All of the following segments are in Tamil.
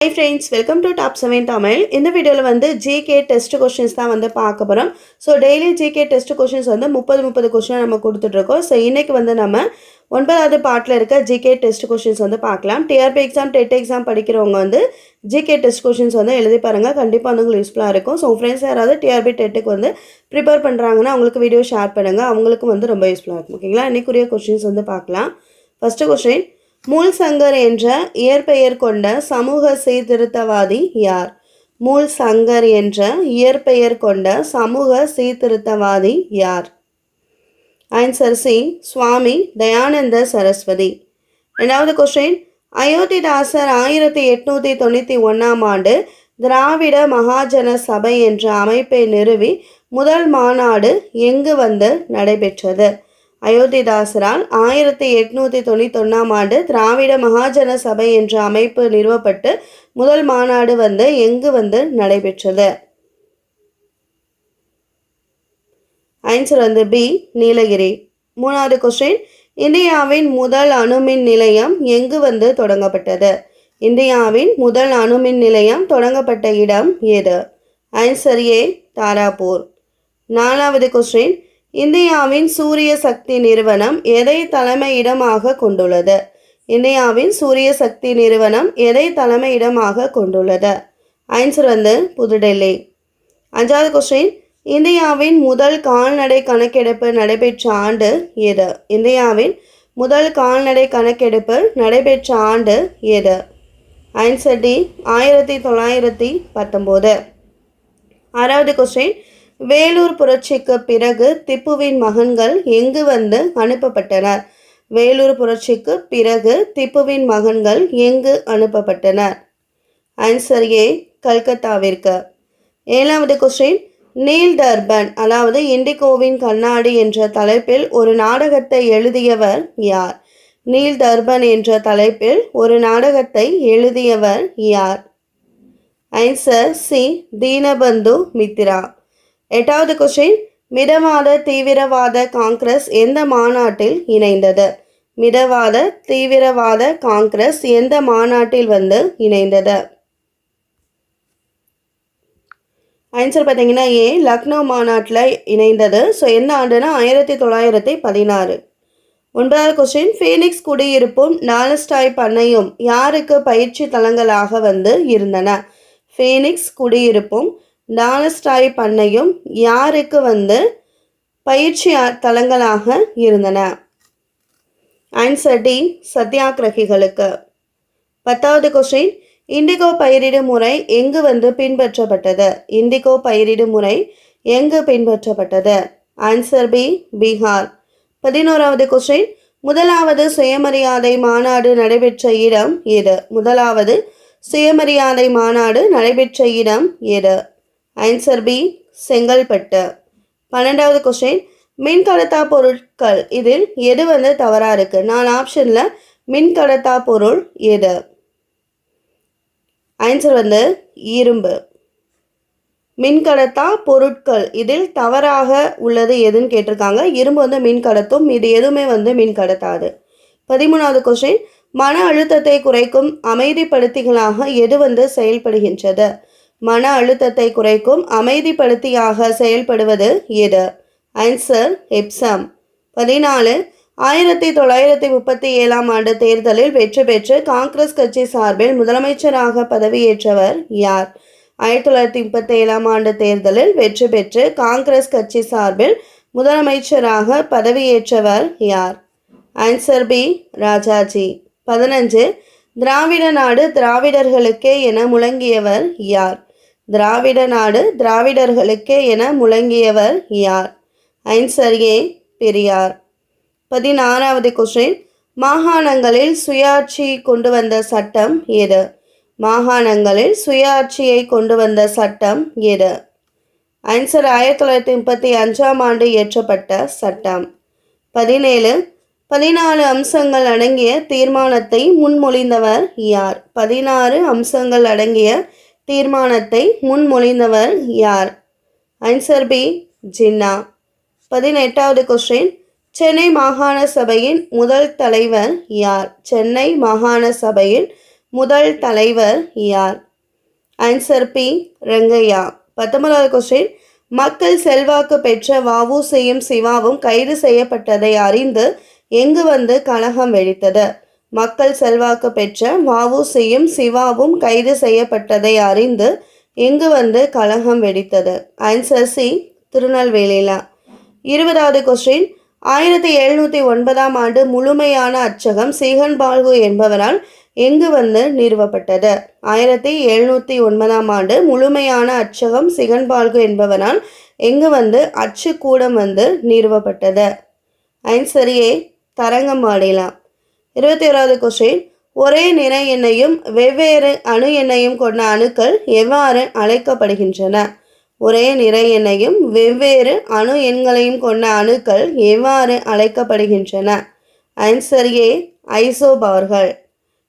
Hi friends welcome to top seven Tamil இந்த வீடியோவில் வந்து ஜிகே டெஸ்ட் கொஷின்ஸ் தான் வந்து பார்க்க போகிறோம் so daily GK test questions வந்து முப்பது முப்பது கொஷினாக நம்ம கொடுத்துட்ருக்கோம் ஸோ இன்றைக்கி வந்து நம்ம ஒன்பதாவது பாட்டில் இருக்க ஜிகே டெஸ்ட் கொஷின்ஸ் வந்து பார்க்கலாம். டிஆர்பி எக்ஸாம் டெட் எக்ஸாம் படிக்கிறவங்க வந்து ஜிகே டெஸ்ட் கொஷின்ஸ் வந்து எழுதி பாருங்கள் கண்டிப்பாக வந்து உங்களுக்கு யூஸ்ஃபுல்லாக இருக்கும். ஸோ ஃப்ரெண்ட்ஸ் யாராவது டிஆர்பி டெட்டுக்கு வந்து ப்ரிப்பேர் பண்ணுறாங்கன்னா அவங்களுக்கு வீடியோ ஷேர் பண்ணுங்கள் அவங்களுக்கும் வந்து ரொம்ப யூஸ்ஃபுல்லாக இருக்கும். ஓகேங்களா இன்னைக்குரிய கொஷின்ஸ் வந்து பார்க்கலாம். ஃபஸ்ட்டு கொஷின் மூல் சங்கர் என்ற இயற்பெயர் கொண்ட சமூக சீர்திருத்தவாதி யார்? மூல் சங்கர் என்ற இயற்பெயர் கொண்ட சமூக சீர்திருத்தவாதி யார்? Answer C Swami Dayananda Saraswati. ரெண்டாவது கொஸ்டின் அயோத்திதாசர் ஆயிரத்தி எட்நூற்றி தொண்ணூற்றி ஒன்றாம் ஆண்டு திராவிட மகாஜன சபை என்ற அமைப்பை நிறுவி முதல் மாநாடு எங்கு வந்து நடைபெற்றது? அயோத்திதாசரால் ஆயிரத்தி எட்நூற்றி தொண்ணூத்தொன்னாம் ஆண்டு திராவிட மகாஜன சபை என்ற அமைப்பு நிறுவப்பட்டு முதல் மாநாடு வந்து எங்கு வந்து நடைபெற்றது? ஆன்சர் வந்து பி நீலகிரி. மூணாவது கொஸ்டின் இந்தியாவின் முதல் அணுமின் நிலையம் எங்கு வந்து தொடங்கப்பட்டது? இந்தியாவின் முதல் அணுமின் நிலையம் தொடங்கப்பட்ட இடம் எது? Answer A Tarapur. நாலாவது கொஸ்டின் இந்தியாவின் சூரிய சக்தி நிறுவனம் எதை தலைமையிடமாக கொண்டுள்ளது? இந்தியாவின் சூரிய சக்தி நிறுவனம் எதை தலைமையிடமாக கொண்டுள்ளது? ஆன்சர் வந்து புதுடெல்லி. அஞ்சாவது கொஸ்டின் இந்தியாவின் முதல் கால்நடை கணக்கெடுப்பு நடைபெற்ற ஆண்டு எது? இந்தியாவின் முதல் கால்நடை கணக்கெடுப்பு நடைபெற்ற ஆண்டு எது? ஆன்சர் டி ஆயிரத்தி தொள்ளாயிரத்தி பத்தொம்போது. ஆறாவது கொஸ்டின் வேலூர் புரட்சிக்கு பிறகு திப்புவின் மகன்கள் எங்கு வந்து அனுப்பப்பட்டனர்? வேலூர் புரட்சிக்கு பிறகு திப்புவின் மகன்கள் எங்கு அனுப்பப்பட்டனர்? ஆன்சர் ஏ கல்கத்தாவிற்கு. ஏழாவது கொஸ்டின் நீல் தர்பன் அதாவது இண்டிகோவின் கண்ணாடி என்ற தலைப்பில் ஒரு நாடகத்தை எழுதியவர் யார்? நீல் தர்பன் என்ற தலைப்பில் ஒரு நாடகத்தை எழுதியவர் யார்? Answer C Dinabandhu Mitra. எட்டாவது கொஸ்டின். மிதவாத தீவிரவாத காங்கிரஸ் எந்த மாநாட்டில் இணைந்தது? மிதவாத தீவிரவாத காங்கிரஸ் எந்த மாநாட்டில் வந்து இணைந்தது? ஆன்சர் பார்த்தீங்கன்னா ஏ லக்னோ மாநாட்டில் இணைந்தது. ஸோ எந்த ஆண்டுனா ஆயிரத்தி தொள்ளாயிரத்தி பதினாறு. ஒன்பதாவது கொஸ்டின். ஃபீனிக்ஸ் குடியிருப்பும் நாலஸ்டாய் பண்ணையும் யாருக்கு பயிற்சி தலங்களாக வந்து இருந்தன? ஃபீனிக்ஸ் குடியிருப்பும் டாலஸ்டாய் பண்ணையும் யாருக்கு வந்து பயிற்சி தலங்களாக இருந்தன? ஆன்சர் டி சத்தியாகிரகிகளுக்கு பத்தாவது கொஸ்டின் இண்டிகோ பயிரிடு முறை எங்கு வந்து பின்பற்றப்பட்டது? இண்டிகோ பயிரிடு முறை எங்கு பின்பற்றப்பட்டது? Answer B Bihar. பதினோராவது கொஸ்டின் முதலாவது சுயமரியாதை மாநாடு நடைபெற்ற இடம் எது? முதலாவது சுயமரியாதை மாநாடு நடைபெற்ற இடம் எது? Answer B Chengalpattu. பன்னெண்டாவது கொஸ்டின் மின்கடத்தா பொருட்கள் இதில் எது வந்து தவறாக இருக்குது நாலு ஆப்ஷனில் மின்கடத்தா பொருள் எது? ஆன்சர் வந்து இரும்பு. மின்கடத்தா பொருட்கள் இதில் தவறாக உள்ளது எதுன்னு கேட்டிருக்காங்க. இரும்பு வந்து மின் கடத்தும் இது எதுவுமே வந்து மின் கடத்தாது பதிமூணாவது கொஸ்டின் மன அழுத்தத்தை குறைக்கும் அமைதிப்படுத்திகளாக எது வந்து செயல்படுகின்றது? மன அழுத்தத்தை குறைக்கும் அமைதிப்படுத்தியாக செயல்படுவது எது? ஆன்சர் எப்சம் பதினாலு ஆயிரத்தி தொள்ளாயிரத்தி முப்பத்தி ஏழாம் ஆண்டு தேர்தலில் வெற்றி பெற்று காங்கிரஸ் கட்சி சார்பில் முதலமைச்சராக பதவியேற்றவர் யார்? ஆயிரத்தி தொள்ளாயிரத்தி முப்பத்தி ஏழாம் ஆண்டு தேர்தலில் வெற்றி பெற்று காங்கிரஸ் கட்சி சார்பில் முதலமைச்சராக பதவியேற்றவர் யார்? Answer B Rajaji. பதினஞ்சு திராவிட நாடு திராவிடர்களுக்கே என முழங்கியவர் யார்? திராவிட நாடு திராவிடர்களுக்கே என முழங்கியவர் யார்? ஐன்சரியே ஏ பெரியார். பதினாறாவது கொஸ்டின் மாகாணங்களில் சுயாட்சி கொண்டு வந்த சட்டம் எது? மாகாணங்களில் சுயாட்சியை கொண்டு வந்த சட்டம் எது? ஆன்சர் ஆயிரத்தி தொள்ளாயிரத்தி முப்பத்தி அஞ்சாம் ஆண்டு இயற்றப்பட்ட சட்டம். பதினேழு. பதினாலு அம்சங்கள் அடங்கிய தீர்மானத்தை முன்மொழிந்தவர் யார்? பதினாறு அம்சங்கள் அடங்கிய தீர்மானத்தை முன்மொழிந்தவர் யார்? ஆன்சர் பி ஜின்னா பதினெட்டாவது கொஸ்டின் சென்னை மாகாண சபையின் முதல் தலைவர் யார்? சென்னை மாகாண சபையின் முதல் தலைவர் யார்? Answer B Rangaiah. பத்தொன்பதாவது கொஸ்டின் மக்கள் செல்வாக்கு பெற்ற வஉசியும் சிவாவும் கைது செய்யப்பட்டதை அறிந்து எங்கு வந்து கலகம் வெடித்தது? மக்கள் செல்வாக்கு பெற்ற மாவூசியும் சிவாவும் கைது செய்யப்பட்டதை அறிந்து எங்கு வந்து கலகம் வெடித்தது. ஆன்சர் சி திருநெல்வேலியில. இருபதாவது கொஸ்டின் ஆயிரத்தி எழுநூற்றி ஒன்பதாம் ஆண்டு முழுமையான அச்சகம் சீகன் பால்கு என்பவரால் எங்கு வந்து நிறுவப்பட்டது. ஆயிரத்தி எழுநூற்றி ஒன்பதாம் ஆண்டு முழுமையான அச்சகம் சிகன் பால்கு என்பவரால் எங்கு வந்து அச்சுக்கூடம் வந்து நிறுவப்பட்டது. ஐன் சரியே தரங்கம் தரங்கம்பாடியில. இருபத்தி ஓராவது கொஸ்டின் ஒரே நிற எண்ணையும் வெவ்வேறு அணு எண்ணையும் கொண்ட அணுக்கள் எவ்வாறு அழைக்கப்படுகின்றன? ஒரே நிற எண்ணையும் வெவ்வேறு அணு எண்களையும் கொண்ட அணுக்கள் எவ்வாறு அழைக்கப்படுகின்றன? ஆன்சர் ஏ ஐசோபவர்கள்.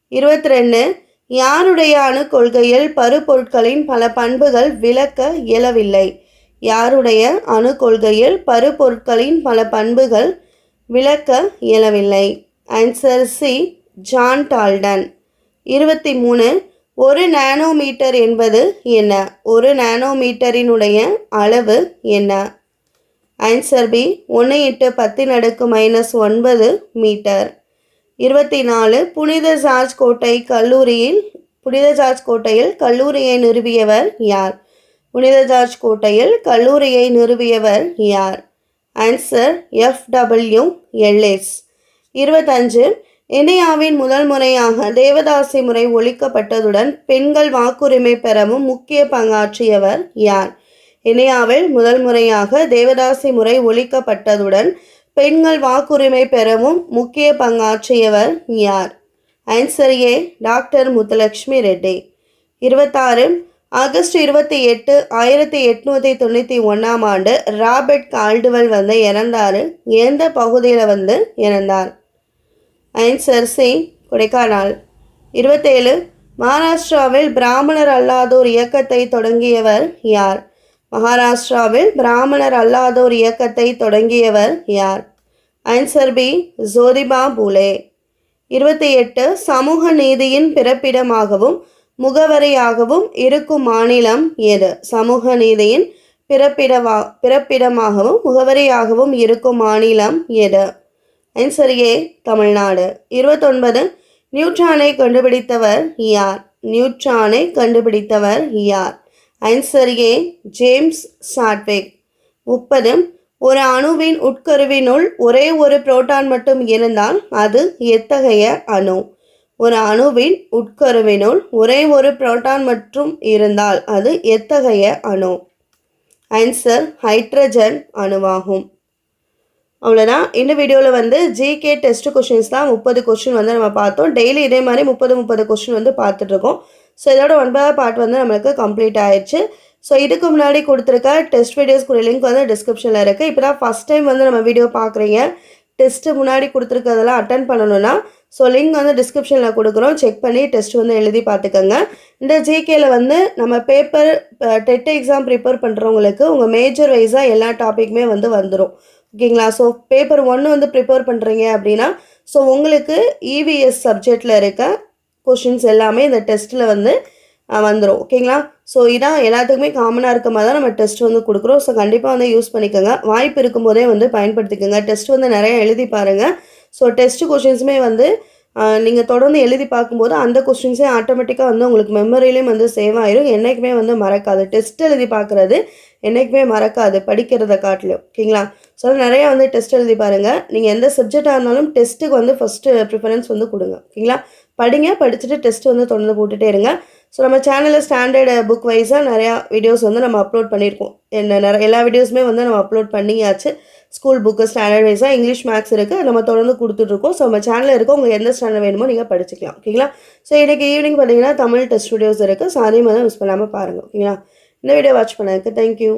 இருபத்தி ரெண்டு யாருடைய அணு கொள்கையில் பருப்பொருட்களின் பல பண்புகள் விளக்க இயலவில்லை? யாருடைய அணு கொள்கையில் பருப்பொருட்களின் பல பண்புகள் விளக்க இயலவில்லை? ஆன்சர் சி ஜான் டால்டன் இருபத்தி மூணு ஒரு நானோமீட்டர் என்பது என்ன? ஒரு நானோமீட்டரினுடைய அளவு என்ன? ஆன்சர் பி ஒன்று எட்டு பத்து நடுக்கு மைனஸ் ஒன்பது மீட்டர் இருபத்தி நாலு புனித ஜார்ஜ் கோட்டை கல்லூரியில் புனித ஜார்ஜ் கோட்டையில் கல்லூரியை நிறுவியவர் யார்? புனித ஜார்ஜ் கோட்டையில் கல்லூரியை நிறுவியவர் யார்? ஆன்சர் எஃப் டபிள்யூ எல்எஸ் இருபத்தஞ்சு. இந்தியாவின் முதல் முறையாக தேவதாசி முறை ஒழிக்கப்பட்டதுடன் பெண்கள் வாக்குரிமை பெறவும் முக்கிய பங்காற்றியவர் யார்? இந்தியாவில் முதல் முறையாக தேவதாசி முறை ஒழிக்கப்பட்டதுடன் பெண்கள் வாக்குரிமை பெறவும் முக்கிய பங்காற்றியவர் யார்? Answer A doctor Muthulakshmi Reddy. இருபத்தாறு. ஆகஸ்ட் இருபத்தி எட்டு ஆயிரத்தி எட்நூற்றி தொண்ணூற்றி ஒன்றாம் ஆண்டு ராபர்ட் கால்டுவல் வந்து இறந்தார். எந்த பகுதியில் வந்து இறந்தார்? Answer C Kodaikanal. இருபத்தேழு மகாராஷ்டிராவில் பிராமணர் அல்லாதோர் இயக்கத்தை தொடங்கியவர் யார்? மகாராஷ்டிராவில் பிராமணர் அல்லாதோர் இயக்கத்தை தொடங்கியவர் யார்? Answer B Jyotiba Phule. இருபத்தி எட்டு சமூக நீதியின் பிறப்பிடமாகவும் முகவரியாகவும் இருக்கும் மாநிலம் எது? சமூக நீதியின் பிறப்பிடவா பிறப்பிடமாகவும் முகவரியாகவும் இருக்கும் மாநிலம் எது? Answer A Tamil Nadu. இருபத்தொன்பது நியூட்ரானை கண்டுபிடித்தவர் யார்? நியூட்ரானை கண்டுபிடித்தவர் யார்? Answer A James Chadwick. முப்பது ஒரு அணுவின் உட்கருவினுள் ஒரே ஒரு புரோட்டான் மட்டும் இருந்தால் அது எத்தகைய அணு? ஒரு அணுவின் உட்கருவினுள் ஒரே ஒரு புரோட்டான் மட்டும் இருந்தால் அது எத்தகைய அணு? ஆன்சர் ஹைட்ரஜன் அணுவாகும். அவ்வளோதான் இந்த வீடியோவில் வந்து ஜிகே டெஸ்ட் கொஷின்ஸ் தான் முப்பது கொஷின் வந்து நம்ம பார்த்தோம். டெய்லி இதே மாதிரி முப்பது முப்பது கொஷின் வந்து பார்த்துட்ருக்கோம் ஸோ இதோட ஒன்பதாவது பார்ட் வந்து நம்மளுக்கு கம்ப்ளீட் ஆயிடுச்சு. ஸோ இதுக்கு முன்னாடி கொடுத்துருக்க டெஸ்ட் வீடியோஸ்க்குரிய லிங்க் வந்து டிஸ்கிரிப்ஷனில் இருக்குது இப்போ தான் ஃபஸ்ட் டைம் வந்து நம்ம வீடியோ பார்க்குறீங்க. டெஸ்ட்டு முன்னாடி கொடுத்துருக்கதெல்லாம் அட்டன் பண்ணணும்னா ஸோ லிங்க் வந்து டிஸ்கிரிப்ஷனில் கொடுக்குறோம். செக் பண்ணி டெஸ்ட் வந்து எழுதி பார்த்துக்கோங்க. இந்த ஜிகேயில் வந்து நம்ம பேப்பர் டெட் எக்ஸாம் ப்ரிப்பேர் பண்ணுறவங்களுக்கு உங்கள் மேஜர் வைஸாக எல்லா டாப்பிக்குமே வந்து வந்துடும் ஓகேங்களா? ஸோ பேப்பர் ஒன்று வந்து ப்ரிப்பேர் பண்ணுறீங்க அப்படின்னா ஸோ உங்களுக்கு இவிஎஸ் சப்ஜெக்டில் இருக்க கொஷின்ஸ் எல்லாமே இந்த டெஸ்ட்டில் வந்து வந்துடும் ஓகேங்களா? ஸோ இதான் எல்லாத்துக்குமே காமனாக இருக்க மாதிரி தான் நம்ம டெஸ்ட் வந்து கொடுக்குறோம். ஸோ கண்டிப்பாக வந்து யூஸ் பண்ணிக்கோங்க. வாய்ப்பு இருக்கும்போதே வந்து பயன்படுத்திக்கோங்க. டெஸ்ட் வந்து நிறையா எழுதி பாருங்கள் ஸோ டெஸ்ட் கொஷின்ஸுமே வந்து நீங்கள் தொடர்ந்து எழுதி பார்க்கும்போது அந்த கொஸ்டின்ஸே ஆட்டோமேட்டிக்காக வந்து உங்களுக்கு மெமரியிலையும் வந்து சேவ் ஆயிரும். என்றைக்குமே வந்து மறக்காது. டெஸ்ட் எழுதி பார்க்குறது என்றைக்குமே மறக்காது. படிக்கிறத காட்டிலும். ஓகேங்களா? ஸோ நிறையா வந்து டெஸ்ட் எழுதி பாருங்கள் நீங்கள் எந்த சப்ஜெக்டாக இருந்தாலும் டெஸ்ட்டுக்கு வந்து ஃபஸ்ட்டு ப்ரிஃபரன்ஸ் வந்து கொடுங்க. ஓகேங்களா? படிங்க படிச்சுட்டு டெஸ்ட் வந்து தொடர்ந்து போட்டுகிட்டே இருங்க. ஸோ நம்ம சேனலில் ஸ்டாண்டர்டு புக் வைஸாக நிறையா வீடியோஸ் வந்து நம்ம அப்லோட் பண்ணியிருக்கோம். என்ன நிறைய எல்லா வீடியோஸுமே வந்து நம்ம அப்லோட் பண்ணியாச்சு. ஸ்கூல் புக்கு ஸ்டாண்டர்ட் வைஸாக இங்கிலீஷ் மேக்ஸ் இருக்குது நம்ம தொடர்ந்து கொடுத்துட்ருக்கோம். ஸோ நம்ம சேனலில் இருக்க உங்களுக்கு எந்த ஸ்டாண்டர்ட் வேணுமோ நீங்கள் படிச்சிக்கலாம். ஓகேங்களா ஸோ இன்றைக்கி ஈவினிங் பார்த்தீங்கன்னா தமிழ் டெஸ்ட் வீடியோஸ் இருக்குது ஸோ அதே மாதிரி மிஸ் பண்ணாமல் பாருங்கள் ஓகேங்களா இந்த வீடியோ வாட்ச் பண்ணதுக்கு தேங்க்யூ